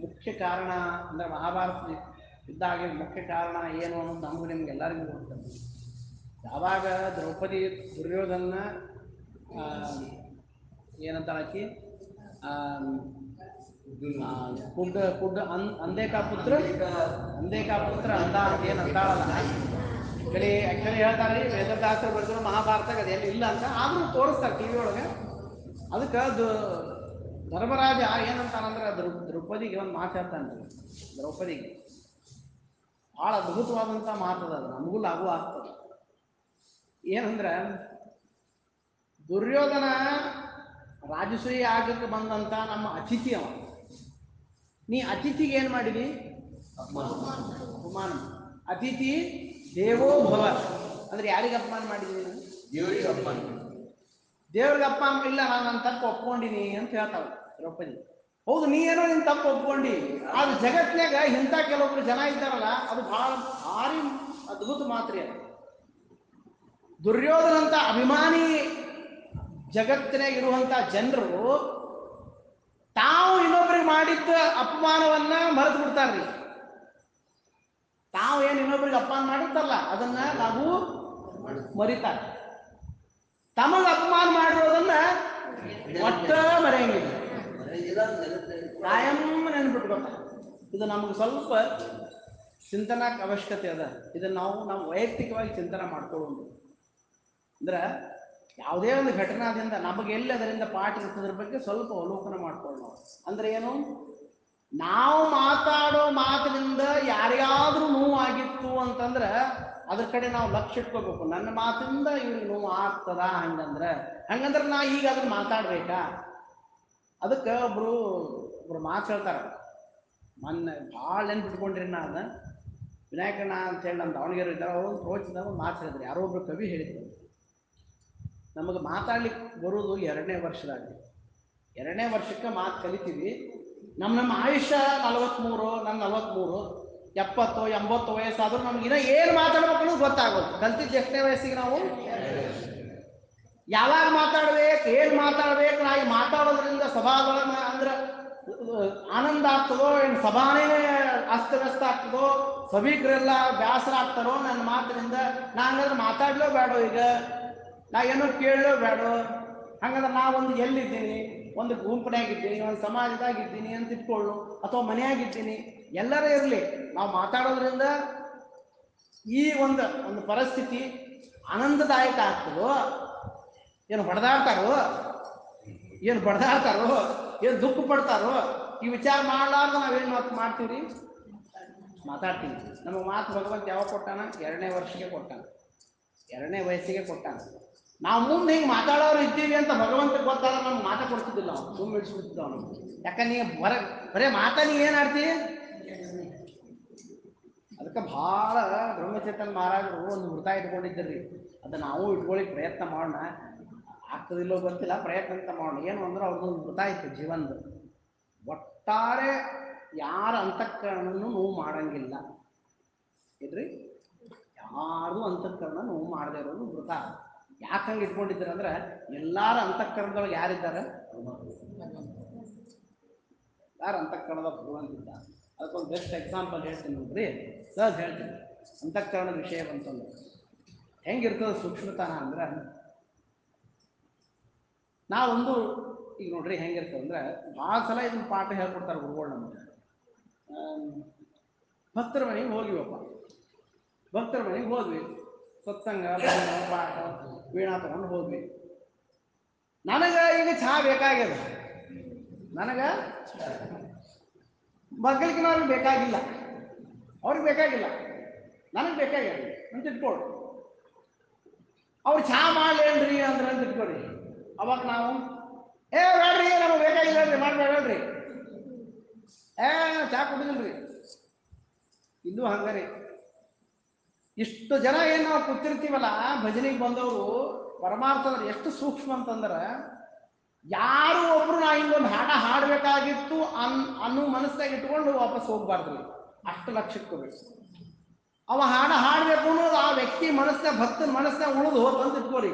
ಮುಖ್ಯ ಕಾರಣ ಅಂದರೆ ಮಹಾಭಾರತ ಯುದ್ಧ ಮುಖ್ಯ ಕಾರಣ ಏನು ಅನ್ನೋದು ನಮಗೂ ನಿಮ್ಗೆ ಎಲ್ಲರಿಗೂ ಗೊತ್ತಿದೆ ಯಾವಾಗ ದ್ರೌಪದಿ ದುರ್ಯೋಧನ ಏನಂತ ಹಾಕಿ ಆ, ಆ, ಕುಡ್ ಕುಡ್ ಅನ್ ಅಂದೇಕಾ ಪುತ್ರ? ಅಂದೇಕಾ ಪುತ್ರ ಅಂದ ಏನು ಅಂತಾಳಲ್ಲ ಕಡೆ ಆ್ಯಕ್ಚುಲಿ ಹೇಳ್ತಾರೆ ವೇದದಾಸರು ಬರೆದ್ರು ಮಹಾಭಾರತಾಗ ಅದೇನು ಇಲ್ಲ ಅಂತ ಆದರೂ ತೋರಿಸ್ತಾರೆ ಟಿ ವಿ ಒಳಗೆ. ಅದಕ್ಕೆ ಅದು ಧರ್ಮರಾಜ ಏನಂತಾನಂದ್ರೆ ದ್ರೌ ದ್ರೌಪದಿಗೆ ಒಂದು ಮಾತು ಹೇಳ್ತಾನೆ. ದ್ರೌಪದಿಗೆ ಭಾಳ ಅದ್ಭುತವಾದಂಥ ಮಾತದ ಅದು ನಮಗೂ ಲಾಭ ಆಗ್ತದೆ. ಏನಂದ್ರೆ ದುರ್ಯೋಧನ ರಾಜಸೂಯ ಆಗಕ್ಕೆ ಬಂದಂತ ನಮ್ಮ ಅತಿಥಿ ಅವ. ನೀ ಅತಿಥಿಗೆ ಏನು ಮಾಡಿದಿ? ಅಪಮಾನ. ಅತಿಥಿ ದೇವೋ ಭವ. ಅಂದ್ರೆ ಯಾರಿಗೆ ಅಪಮಾನ ಮಾಡಿದೀನಿ ದೇವರಿಗೆ ಅಪಮಾನ ದೇವ್ರಿಗೆ ಅಪ್ಪ ಇಲ್ಲ ನಾನು ನನ್ನ ತಪ್ಪು ಒಪ್ಕೊಂಡಿನಿ ಅಂತ ಹೇಳ್ತಾವ ದ್ರೌಪದಿ. ಹೌದು, ನೀ ಏನೋ ನಿನ್ ತಪ್ಪು ಒಪ್ಕೊಂಡಿ. ಆದ್ರೆ ಜಗತ್ನಾಗ ಇಂಥ ಕೆಲವೊಬ್ರು ಜನ ಇದ್ದಾರಲ್ಲ, ಅದು ಬಹಳ ಭಾರಿ ಅದ್ಭುತ ಮಾತ್ರೆ ದುರ್ಯೋಧನಂತ ಅಭಿಮಾನಿ ಜಗತ್ತಿನಾಗ ಇರುವಂತ ಜನರು ತಾವು ಇನ್ನೊಬ್ರಿಗೆ ಮಾಡಿದ್ದ ಅಪಮಾನವನ್ನ ಮರೆತು ಬಿಡ್ತಾರ್ರಿ. ತಾವು ಏನು ಇನ್ನೊಬ್ರಿಗೆ ಅಪಮಾನ ಮಾಡಿರ್ತಾರಲ್ಲ, ಅದನ್ನ ನಾವು ಮರಿತಾರೆ. ತಮಗೆ ಅಪಮಾನ ಮಾಡಿರೋದನ್ನ ಒಟ್ಟ ಮರೆಯಂಗಿಲ್ಲ. ಕಾಯಂ ನೆನ್ಬಿಟ್ಕೊತ ಇದು ನಮ್ಗೆ ಸ್ವಲ್ಪ ಚಿಂತನಾಕ್ ಅವಶ್ಯಕತೆ ಅದ. ಇದನ್ನ ನಾವು ನಾವು ವೈಯಕ್ತಿಕವಾಗಿ ಚಿಂತನೆ ಮಾಡ್ಕೊಳ್ಳೋದು. ಅಂದ್ರೆ ಯಾವುದೇ ಒಂದು ಘಟನಾದಿಂದ ನಮಗೆ ಎಲ್ಲಿ ಅದರಿಂದ ಪಾಠ ಇರ್ತದ್ರ ಬಗ್ಗೆ ಸ್ವಲ್ಪ ಅವಲೋಕನ ಮಾಡ್ಕೊಳ್ಳೋಣ ಅಂದ್ರೆ ಏನು? ನಾವು ಮಾತಾಡೋ ಮಾತಿನಿಂದ ಯಾರಿಗಾದ್ರೂ ನೋವಾಗಿತ್ತು ಅಂತಂದ್ರೆ ಅದ್ರ ಕಡೆ ನಾವು ಲಕ್ಷ ಇಟ್ಕೋಬೇಕು. ನನ್ನ ಮಾತಿಂದ ಇವ್ರಿಗೆ ನೋವು ಆಗ್ತದ ಹಂಗಂದ್ರೆ? ಹಂಗಂದ್ರೆ ನಾ ಈಗ ಅದನ್ನ ಮಾತಾಡ್ಬೇಕಾ? ಅದಕ್ಕೆ ಒಬ್ಬರು ಒಬ್ರು ಮಾತು ಹೇಳ್ತಾರೆ. ಮೊನ್ನೆ ಭಾಳ ನೆನ್ಪಿಟ್ಕೊಂಡ್ರಿ ನಾ ಅದನ್ನ. ವಿನಾಯಕಣ್ಣ ಅಂತೇಳಿ ನಮ್ಮ ದಾವಣಗೆರೆ ಇದ್ದಾರೆ, ಅವರು ತೋಚಿದಾಗ ಮಾತು ಹೇಳಿದ್ರು. ಯಾರೋ ಒಬ್ರು ಕವಿ ಹೇಳಿದ್ರು. ನಮಗೆ ಮಾತಾಡ್ಲಿಕ್ಕೆ ಬರೋದು ಎರಡನೇ ವರ್ಷದಾಗ. ಎರಡನೇ ವರ್ಷಕ್ಕೆ ಮಾತು ಕಲಿತೀವಿ. ನಮ್ಮ ನಮ್ಮ ಆಯುಷ್ಯ ನಲವತ್ತ್ಮೂರು ನನ್ನ ನಲವತ್ತ್ಮೂರು ಎಪ್ಪತ್ತು, ಎಂಬತ್ತು ವಯಸ್ಸಾದರೂ ನಮ್ಗೆ ಇನ್ನ ಏನು ಮಾತಾಡ್ಬೇಕು ಗೊತ್ತಾಗೋದು. ಕಲ್ತಿದ್ದು ಎಷ್ಟನೇ ವಯಸ್ಸಿಗೆ ನಾವು? ಯಾವಾಗ ಮಾತಾಡ್ಬೇಕು, ಏನ್ ಮಾತಾಡ್ಬೇಕು, ನಾ ಈ ಮಾತಾಡೋದ್ರಿಂದ ಸಭಾದೊಳಗ ಅಂದ್ರೆ ಆನಂದ ಆಗ್ತದೋ, ಏನು ಸಭಾನೇ ಅಸ್ತವ್ಯಸ್ತ ಆಗ್ತದೋ, ಸಭಿಕರೆಲ್ಲ ಬ್ಯಾಸರ ಆಗ್ತಾರೋ ನನ್ನ ಮಾತಿನಿಂದ, ನಾ ಹಂಗಾದ್ರೆ ಮಾತಾಡ್ಲೋ ಬೇಡೋ ಈಗ. ನಾ ಏನೋ ಕೇಳಲೋ ಬೇಡೋ. ಹಂಗಂದ್ರೆ ನಾ ಒಂದು ಎಲ್ಲಿದ್ದೀನಿ, ಒಂದು ಗುಂಪಿನಾಗಿದ್ದೀನಿ ಒಂದು ಸಮಾಜದಾಗಿದ್ದೀನಿ ಅಂತ ಇಟ್ಕೊಳ್ಳು, ಅಥವಾ ಮನೆಯಾಗಿದ್ದೀನಿ, ಎಲ್ಲರೂ ಇರಲಿ. ನಾವು ಮಾತಾಡೋದ್ರಿಂದ ಈ ಒಂದು ಒಂದು ಪರಿಸ್ಥಿತಿ ಆನಂದದಾಯಕ ಆಗ್ತದೋ ಏನು ಬಡದಾಡ್ತಾರೋ? ಏನು ಬಡದಾಡ್ತಾರೋ? ಏನು ದುಃಖ ಪಡ್ತಾರೋ? ಈ ವಿಚಾರ ಮಾಡ್ಲಾರ್ದ ನಾವೇನು ಮಾತು ಮಾಡ್ತೀವಿ ಮಾತಾಡ್ತೀವಿ ನಮಗೆ ಮಾತು ಭಗವಂತ ಯಾವಾಗ ಕೊಟ್ಟಾನ? ಎರಡನೇ ವರ್ಷಕ್ಕೆ ಕೊಟ್ಟಾನ. ಎರಡನೇ ವಯಸ್ಸಿಗೆ ಕೊಟ್ಟಾನ. ನಾವು ಮುಂದೆ ಹಿಂಗೆ ಮಾತಾಡೋರು ಇದ್ದೀವಿ ಅಂತ ಭಗವಂತ ಗೊತ್ತಾದ್ರೆ ನಮ್ಗೆ ಮಾತಾ ಕೊಡ್ತಿದ್ದಿಲ್ಲ ನಾವು ಸುಮ್ಮನೆ ಇಳಿಸ್ಬಿಡ್ತಿದ್ದ ಅವನು. ಯಾಕಂದ್ರೆ ನೀ ಬರ, ಬರೇ ಮಾತಾ ನೀ ಏನು ಅದಕ್ಕೆ ಭಾಳ ಬ್ರಹ್ಮಚೇತನ್ ಮಹಾರಾಜರು ಒಂದು ವೃತ ಇಟ್ಕೊಂಡಿದ್ದರ್ರಿ ಅದನ್ನ ನಾವು ಇಟ್ಕೊಳ್ಳಿಕ್ ಪ್ರಯತ್ನ ಮಾಡೋಣ. ಆಗ್ತದಿಲ್ಲೋ ಗೊತ್ತಿಲ್ಲ ಪ್ರಯತ್ನ ಅಂತ ಮಾಡೋಣ. ಏನು ಅಂದ್ರೆ ಅವ್ರದ್ದೊಂದು ಮೃತ ಇತ್ತು ಜೀವನದ ಒಟ್ಟಾರೆ ಯಾರ ಅಂತಃಕರಣನೂ ನೋವು ಮಾಡಂಗಿಲ್ಲ. ಇದ್ರಿ ಯಾರು ಅಂತಃಕರಣ ನೋವು ಮಾಡದೇ ಇರೋದು ಮೃತ. ಯಾಕೆ ಹಂಗೆ ಇಟ್ಕೊಂಡಿದ್ದಾರೆ ಅಂದ್ರೆ ಎಲ್ಲಾರ ಅಂತಃಕರಣದೊಳಗೆ ಯಾರಿದ್ದಾರೆ? ಯಾರು ಅಂತಃಕರಣದ ಭಗವಂತ ಇದ್ದಾರೆ ಅದಕ್ಕೊಂದು ಬೆಸ್ಟ್ ಎಕ್ಸಾಂಪಲ್ ಹೇಳ್ತೀನಿ ನೋಡ್ರಿ. ಸರ್ ಹೇಳ್ತೀನಿ. ಅಂತಃಕರಣದ ವಿಷಯ ಬಂತಂದ್ರೆ. ಹೆಂಗಿರ್ತದೆ ಸೂಕ್ಷ್ಮತನ ಅಂದ್ರೆ ನಾವೊಂದು, ಈಗ ನೋಡ್ರಿ ಹೆಂಗಿರ್ತದೆ ಅಂದ್ರೆ ಭಾಳ ಸಲ ಇದನ್ನ ಪಾಠ ಹೇಳ್ಕೊಡ್ತಾರೆ ಗುರುಗಳು ನಮಗೆ ಭಕ್ತರ ಮನೆಗೆ ಹೋಗಿವಪ್ಪ. ಭಕ್ತರ ಮನೆಗೆ ಹೋದ್ವಿ. ಸತ್ಸಂಗ ಪಾಠ, ವೀಣಾ ತಗೊಂಡು ಹೋದ್ವಿ. ನನಗೆ ಈಗ ಚಹಾ ಬೇಕಾಗ್ಯದ ನನಗೆ ಮಕ್ಕಳಿಗೆ ಬೇಕಾಗಿಲ್ಲ. ಅವ್ರಿಗೆ ಬೇಕಾಗಿಲ್ಲ. ನನಗೆ ಬೇಕಾಗ್ಯದ ಅಂತ ಅವ್ರು ಚಹಾ ಮಾಡ್ಲೇನ್ರಿ ಅಂದ್ರೆ ಅಂತ ಅವಾಗ ನಾವು, ಏ ಬೇಡ್ರಿ ನಮಗೆ ಬೇಕಾಗಿಲ್ಲ ರೀ ಮಾಡ್ಬೇಡ್ರಿ ಏ, ಚಾ ಕುಡಿದಿಲ್ರಿ. ಇಲ್ಲೂ ಹಂಗಾರಿ ಇಷ್ಟು ಜನ ಏನು ನಾವು ಕೂತಿರ್ತೀವಲ್ಲ ಭಜನೆಗೆ ಬಂದವರು ಪರಮಾರ್ಥದ ಎಷ್ಟು ಸೂಕ್ಷ್ಮ ಅಂತಂದ್ರೆ, ಯಾರು ಒಬ್ರು ನಾ ಹಿಂಗೊಂದು ಹಾಡ ಹಾಡಬೇಕಾಗಿತ್ತು ಅನ್, ಅನ್ನೋ ಮನಸ್ಸಾಗ ಇಟ್ಕೊಂಡು ವಾಪಸ್ ಹೋಗ್ಬಾರ್ದ್ರಿ. ಅಷ್ಟು ಲಕ್ಷಕ್ಕೋಬೇಕು ಅವ ಹಾಡ ಹಾಡಬೇಕು ಅನ್ನೋದು ಆ ವ್ಯಕ್ತಿ ಮನಸ್ಸಿನ ಭಕ್ತನ ಮನಸ್ಸಿನ ಉಳಿದು ಅಂತ ಇಟ್ಕೋರಿ.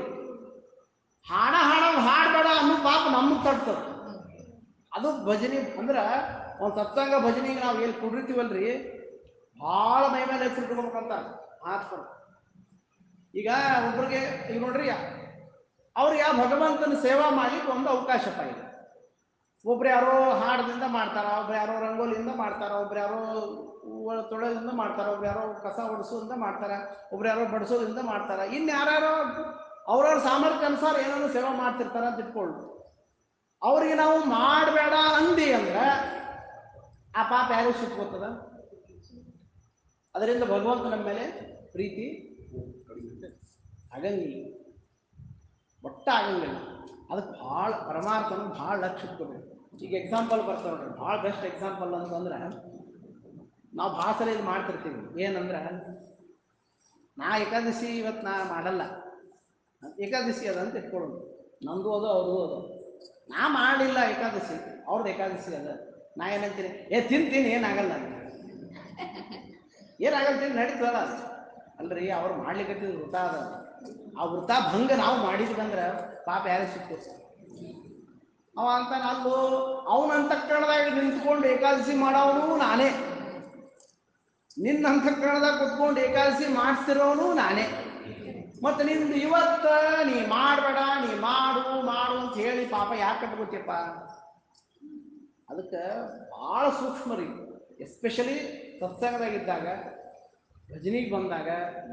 ಹಾಡ ಹಾಡ ಹಾಡಬೇಡ ಅನ್ನೋ ಪಾಪ ನಮಗೆ ತಡ್ತದೆ ಅದು ಭಜನೆ ಅಂದ್ರೆ ಒಂದು ಸತ್ಸಂಗ ಭಜನೆಗೆ ನಾವು ಎಲ್ಲಿ ಕುಡಿರ್ತೀವಲ್ರಿ, ಭಾಳ ಮೈ ಮೇಲೆ ಹೆಸರಿಟ್ಕೊಬೇಕಂತಾರೆ ಮಾತ್ಕೊಂಡು ಈಗ ಒಬ್ರಿಗೆ, ಈಗ ನೋಡ್ರಿ ಅವ್ರಿಗೆ ಆ ಭಗವಂತನ ಸೇವಾ ಮಾಡ್ಲಿಕ್ಕೆ ಒಂದು ಅವಕಾಶ ಪಾಯಿದೆ ಒಬ್ರು ಯಾರೋ ಹಾಡದಿಂದ ಮಾಡ್ತಾರ, ಒಬ್ರು ಯಾರೋ ರಂಗೋಲಿಯಿಂದ ಮಾಡ್ತಾರ, ಒಬ್ರು ಯಾರೋ ತೊಳೆದಿಂದ ಮಾಡ್ತಾರ, ಒಬ್ರು ಯಾರೋ ಕಸ ಹೊಡಿಸೋದ್ರಿಂದ ಮಾಡ್ತಾರ, ಒಬ್ರು ಯಾರೋ ಬಡಿಸೋದ್ರಿಂದ ಮಾಡ್ತಾರ. ಇನ್ನು ಯಾರ್ಯಾರೋ ಅವ್ರವ್ರ ಸಾಮರ್ಥ್ಯ ಅನುಸಾರ ಏನಾದ್ರು ಸೇವೆ ಮಾಡ್ತಿರ್ತಾರೆ ಅಂತ ಇಟ್ಕೊಳ್ಳು ಅವ್ರಿಗೆ ನಾವು ಮಾಡಬೇಡ ಅಂದಿ ಅಂದ್ರೆ ಆ ಪಾಪ ಯಾರು ಸಿಕ್ಕೋತದ ಅದರಿಂದ ಭಗವಂತ ನಮ್ಮ ಮೇಲೆ ಪ್ರೀತಿ ಆಗಂಗಿಲ್ಲ ಒಟ್ಟ ಆಗಂಗಿಲ್ಲ ಅದಕ್ಕೆ ಭಾಳ ಪರಮಾರ್ಥನ ಭಾಳ ಲಕ್ಷ ಈಗ ಎಕ್ಸಾಂಪಲ್ ಬರ್ತಾವೆ ನೋಡ್ರಿ. ಭಾಳ ಬೆಸ್ಟ್ ಎಕ್ಸಾಂಪಲ್ ಅಂತಂದ್ರೆ ನಾವು ಭಾಳ ಸಲ ಇದು ಮಾಡ್ತಿರ್ತೀವಿ. ಏನಂದ್ರೆ ನಾ ಏಕಾದಶಿ ಇವತ್ತು ನಾ ಮಾಡಲ್ಲ. ಏಕಾದಶಿ ಅದ ಅಂತ ಇಟ್ಕೊಳ್ಳೋದು ನಂದು ಅದು ಅವ್ರದ್ದು ಅದು. ನಾ ಮಾಡಲಿಲ್ಲ ಏಕಾದಶಿ ಅವ್ರದ್ದು ಏಕಾದಶಿ ಅದ. ನಾ ಏನಂತೀನಿ ಏ, ತಿಂತೀನಿ, ಏನಾಗಲ್ಲ. ಏನಾಗಲ್ಲ ತಿಂದು ನಡೀತದ ಅಲ್ರಿ, ಅವ್ರು ಮಾಡ್ಲಿಕ್ಕೆ ವೃತ ಅದ. ಆ ವೃತ ಭಂಗ ನಾವು ಮಾಡಿದ್ವಂದ್ರೆ ಪಾಪ ಯಾರೇ ಸಿಕ್ಕು ಅವ ಅಂತ ನಾನು ಅವನಂತ ಕಣದಾಗ ನಿಂತ್ಕೊಂಡು ಏಕಾದಶಿ ಮಾಡೋನು ನಾನೇ. ನಿನ್ನ ಅಂತಃಕರಣದಾಗ ಕುತ್ಕೊಂಡು ಏಕಾದಶಿ ಮಾಡ್ತಿರೋನು ನಾನೇ. ಮತ್ತೆ ನಿಂದು ಇವತ್ತ ನೀ ಮಾಡಬೇಡ, ನೀ ಮಾಡು ಮಾಡು ಅಂತ ಹೇಳಿ ಪಾಪ ಯಾಕೆ ಕಟ್ಕೋತಿಯಪ್ಪ ಅದಕ್ಕೆ ಭಾಳ ಸೂಕ್ಷ್ಮ ರೀ. ಎಸ್ಪೆಷಲಿ ಸತ್ಸಂಗದಾಗಿದ್ದಾಗ, ಭಜನಿಗೆ ಬಂದಾಗ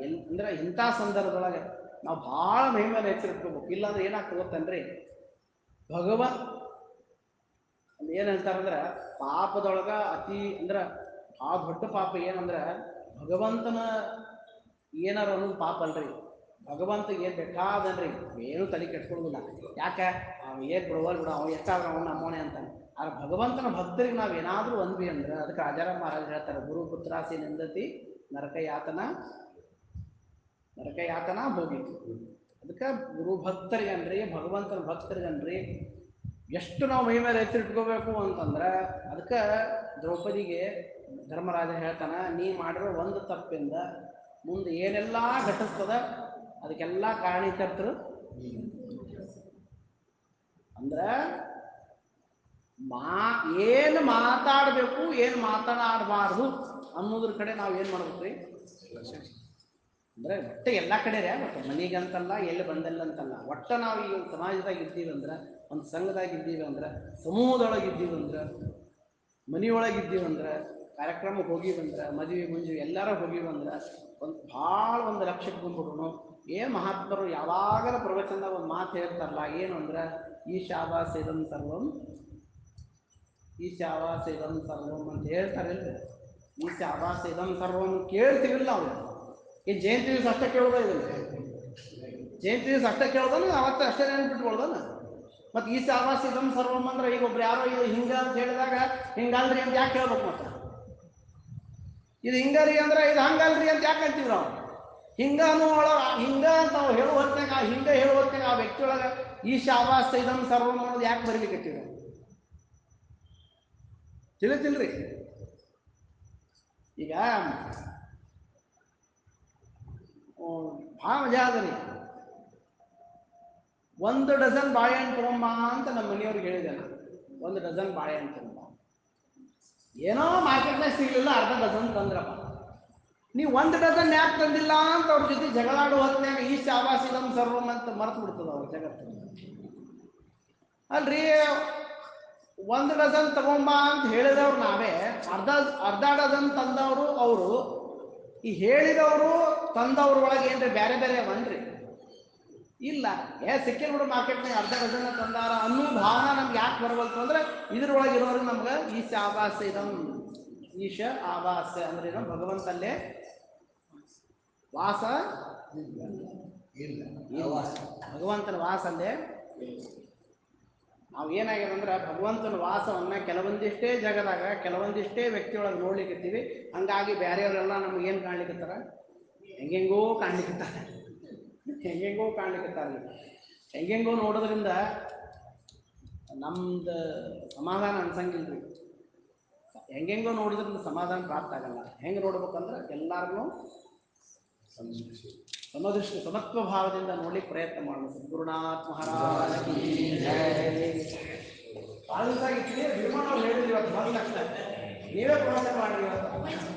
ಎಲ್ ಅಂದ್ರೆ ಇಂಥ ಸಂದರ್ಭದೊಳಗೆ ನಾವು ಭಾಳ ಮಹಿಮೇಲೆ ಎಚ್ಚರಿಟ್ಕೋಬೇಕು ಇಲ್ಲಾಂದ್ರೆ ಏನಾಗ್ತದೆ ಗೊತ್ತನ್ರಿ? ಭಗವಂತ ಏನು ಹೇಳ್ತಾರಂದ್ರೆ ಪಾಪದೊಳಗ ಅತಿ ಅಂದ್ರೆ ಆ ದೊಡ್ಡ ಪಾಪ ಏನಂದ್ರೆ, ಭಗವಂತನ ಏನಾರ ಅನ್ನೋದು ಪಾಪ ಅಲ್ರಿ. ಭಗವಂತ ಏನು ಬೇಕಾದನ್ರಿ? ಏನು ತಲೆ ಕೆಟ್ಕೊಳ್ಳೋದಿಲ್ಲ ಯಾಕೆ? ಅವ್ನು ಏನು ಬಿಡುವಲ್ ಬಿಡು ಅವ್ನು ಎಷ್ಟಾದ್ರೆ ಅವನು ನಮ್ಮವನೇ ಅಂತಾನೆ. ಆದ್ರೆ ಭಗವಂತನ ಭಕ್ತರಿಗೆ ನಾವು ಏನಾದರೂ ಅಂದ್ವಿ ಅಂದ್ರೆ ಅದಕ್ಕೆ ರಾಜಾರಾಮ್ ಮಹಾರಾಜ್ ಹೇಳ್ತಾರೆ, ಗುರು ಪುತ್ರಾಸಿ ನಿಂದತಿ, ನರಕಯಾತನ ನರಕಯಾತನ ಭೋಗಿ. ಅದಕ್ಕೆ ಗುರು ಭಕ್ತರಿಗನ್ರಿ, ಭಗವಂತನ ಭಕ್ತರಿಗನ್ರಿ, ಎಷ್ಟು ನಾವು ಮೈ ಮೇಲೆ ಎತ್ತಿಟ್ಕೋಬೇಕು ಅಂತಂದ್ರೆ ಅದಕ್ಕೆ ದ್ರೌಪದಿಗೆ ಧರ್ಮರಾಜ ಹೇಳ್ತಾನ, ನೀ ಮಾಡಿರೋ ಒಂದು ತಪ್ಪಿಂದ ಮುಂದೆ ಏನೆಲ್ಲ ಘಟಿಸ್ತದ ಅದಕ್ಕೆಲ್ಲ ಕಾರಣೀಕರ್ತರು ಅಂದ್ರೆ ಮಾ, ಏನು ಮಾತಾಡಬೇಕು, ಏನು ಮಾತನಾಡಬಾರ್ದು ಅನ್ನೋದ್ರ ಕಡೆ ನಾವು ಏನು ಮಾಡ್ಬೇಕ್ರಿ? ಅಂದ್ರೆ ಒಟ್ಟು ಎಲ್ಲ ಕಡೆ ರೀ ಒಟ್ಟು ಮನೆಗಂತಲ್ಲ, ಎಲ್ಲಿ ಬಂದಲ್ಲ ಅಂತಲ್ಲ ಒಟ್ಟು ನಾವು ಈ ಒಂದು ಸಮಾಜದಾಗ ಇದ್ದೀವಿ ಅಂದ್ರೆ, ಒಂದು ಸಂಘದಾಗ ಇದ್ದೀವಿ ಅಂದ್ರೆ, ಸಮೂಹದೊಳಗೆ ಇದ್ದೀವಿ ಅಂದ್ರೆ ಮನೆಯೊಳಗಿದ್ದೀವಿ ಅಂದ್ರೆ ಕಾರ್ಯಕ್ರಮಕ್ಕೆ ಹೋಗಿ ಬಂದ್ರೆ, ಮದುವೆ ಮುಂಜು ಎಲ್ಲಾರ ಹೋಗಿ ಬಂದ್ರೆ, ಒಂದು ಭಾಳ ಒಂದು ಲಕ್ಷಕ್ಕೆ ಬಂದ್ಬಿಟ್ರು ಏನು ಮಹಾತ್ಮರು ಯಾವಾಗಲ ಪ್ರವಚನದಾಗ ಒಂದು ಮಾತು ಹೇಳ್ತಾರಲ್ಲ, ಏನು ಅಂದ್ರೆ, ಈ ಶಾಬಾಸ್ ಇದಂ ಸರ್ವಂ, ಈ ಶಾಬಾಸ್ ಇದಂ ಸರ್ವಂ ಅಂತ ಹೇಳ್ತಾರಲ್ಲ ಈ ಶಾಬಾಸ್ ಇದಂ ಸರ್ವಂ ಕೇಳ್ತೀವಿಲ್ಲ ಅವರು. ಈ ಜಯಂತಿ ದಿವಸ ಅಷ್ಟೇ ಕೇಳೋದ ಜಯಂತಿ ದಿವಸ ಅಷ್ಟೇ ಕೇಳೋದನ, ಅವತ್ತು ಅಷ್ಟೇ ನೆನ್ಪಿಟ್ಕೊಳ್ಳೋದನ ಮತ್ತೆ ಈ ಶಾಬಾಸ್ ಇದಂ ಸರ್ವಂ ಅಂದ್ರೆ ಈಗ ಒಬ್ರು ಯಾರೋ ಇದು ಹಿಂಗ ಅಂತ ಹೇಳಿದಾಗ ಹಿಂಗಲ್ರಿ ಅಂತ ಯಾಕೆ ಹೇಳ್ಬೇಕು ಮತ್ತೆ? ಇದು ಹಿಂಗರಿ ಅಂದ್ರೆ ಇದು ಹಂಗಲ್ರಿ ಅಂತ ಯಾಕೆ ಅಂತೀವಿ ನಾವು? ಹಿಂಗ ಒಳ ಹಿಂಗ ಅಂತ ನಾವು ಹೇಳುವ ಹೊತ್ತಿನಾಗ ಆ ಹಿಂಗ ಹೇಳುವ ಹೊತ್ತಿನಾಗ ಆ ವ್ಯಕ್ತಿ ಒಳಗ ಈ ಶಾವಾಸ ಇದನ್ನು ಸರ್ವ ಅನ್ನೋದು ಯಾಕೆ ಬರೀಲಿಕ್ಕೆ ನಾವು? ತಿಳಿತಿಲ್ರಿ? ಈಗ ಭಾಳ ಮಜಾ ಅದ ರೀ ಒಂದು ಡಜನ್ ಬಾಳೆಹಣ್ಣು ತಗೊಂಬ ಅಂತ ನಮ್ಮ ಮನೆಯವ್ರಿಗೆ ಹೇಳಿದೆ ನಾನು. ಒಂದು ಡಜನ್ ಬಾಳೆಹಣ್ಣು ಏನೋ ಮಾರ್ಕೆಟ್ನಾಗ ಸಿಗ್ಲಿಲ್ಲ, ಅರ್ಧ ಡಜನ್ ತಂದ್ರಪ್ಪ. ನೀವು ಒಂದು ಡಜನ್ ಯಾಕೆ ತಂದಿಲ್ಲ ಅಂತ ಅವ್ರ ಜೊತೆ ಜಗಳಾಡುವ ಹೊತ್ತಿನಾಗ ಈ ಶಾಬಾಸಿದಂ ಸರ್ವಂ ಅಂತ ಮರೆತು ಬಿಡ್ತದ ಅವ್ರ ಜಗತ್ತು. ಅಲ್ರಿ, ಒಂದು ಡಜನ್ ತಗೊಂಬ ಅಂತ ಹೇಳಿದವ್ರು ನಾವೇ, ಅರ್ಧ ಅರ್ಧ ಡಜನ್ ತಂದವರು ಅವರು, ಈ ಹೇಳಿದವರು ತಂದವ್ರ ಒಳಗೆ ಏನ್ರಿ ಬೇರೆ ಬೇರೆ ಅವನ್ರಿ ಇಲ್ಲ. ಏ ಸಿಕ್ಕಿಲ್ ಬಿಡು ಮಾರ್ಕೆಟ್ನಾಗ ಅರ್ಧ ಡಜನ್ ತಂದಾರ ಅನ್ನೋ ಭಾವನೆ ನಮ್ಗೆ ಯಾಕೆ ಬರವಲ್ತು ಅಂದ್ರೆ ಇದ್ರೊಳಗೆ ಇರೋರು ನಮ್ಗೆ ಈಶ ಆವಾಸ ಇದಂ ಈಶ ಆವಾಸ ಅಂದ್ರೆ ಏನೋ ಭಗವಂತಲ್ಲೇ ವಾಸ ಇಲ್ಲ. ಭಗವಂತನ ವಾಸ ಅಲ್ಲೇ ನಾವು ಏನಾಗಿದೆ ಅಂದ್ರೆ ಭಗವಂತನ ವಾಸವನ್ನ ಕೆಲವೊಂದಿಷ್ಟೇ ಜಗದಾಗ ಕೆಲವೊಂದಿಷ್ಟೇ ವ್ಯಕ್ತಿಯೊಳಗೆ ನೋಡ್ಲಿಕ್ಕತ್ತೀವಿ ಹಂಗಾಗಿ ಬೇರೆಯವರೆಲ್ಲ ನಮ್ಗೆ ಏನು ಕಾಣ್ಲಿಕ್ಕೆ ಹೆಂಗೆಂಗೋ ಕಾಣ್ಲಿಕ್ಕತ್ತಾರ ಹೆಂಗೆಂಗೋ ಕಾಣ್ಲಿಕ್ಕತ್ತಾರ ಹೆಂಗೆಂಗೋ ನೋಡೋದ್ರಿಂದ ನಮ್ದು ಸಮಾಧಾನ ಅನ್ಸಂಗಿಲ್ರಿ. ಹೆಂಗೆಂಗೋ ನೋಡಿದ್ರಿಂದ ಸಮಾಧಾನ ಪ್ರಾಪ್ತ ಆಗಲ್ಲ. ಹೆಂಗೆ ನೋಡ್ಬೇಕಂದ್ರೆ ಎಲ್ಲಾರನ್ನೂ ಸಮದೃಷ್ಟಿ, ಸಮತ್ವ ಭಾವದಿಂದ ನೋಡ್ಲಿಕ್ಕೆ ಪ್ರಯತ್ನ ಮಾಡಬೇಕು. ಸದ್ಗುರುನಾಥ್ ಮಹಾರಾಜ್. ಭಾಳ ದಿವಸ ನಿರ್ಮಾಣ ಹೇಳಿದ್ರಿ ಇವತ್ತು ಬಂದ ಲಕ್ಷ ನೀವೇ ಪ್ರಯತ್ನ ಮಾಡಿರಿ ಇವತ್ತು.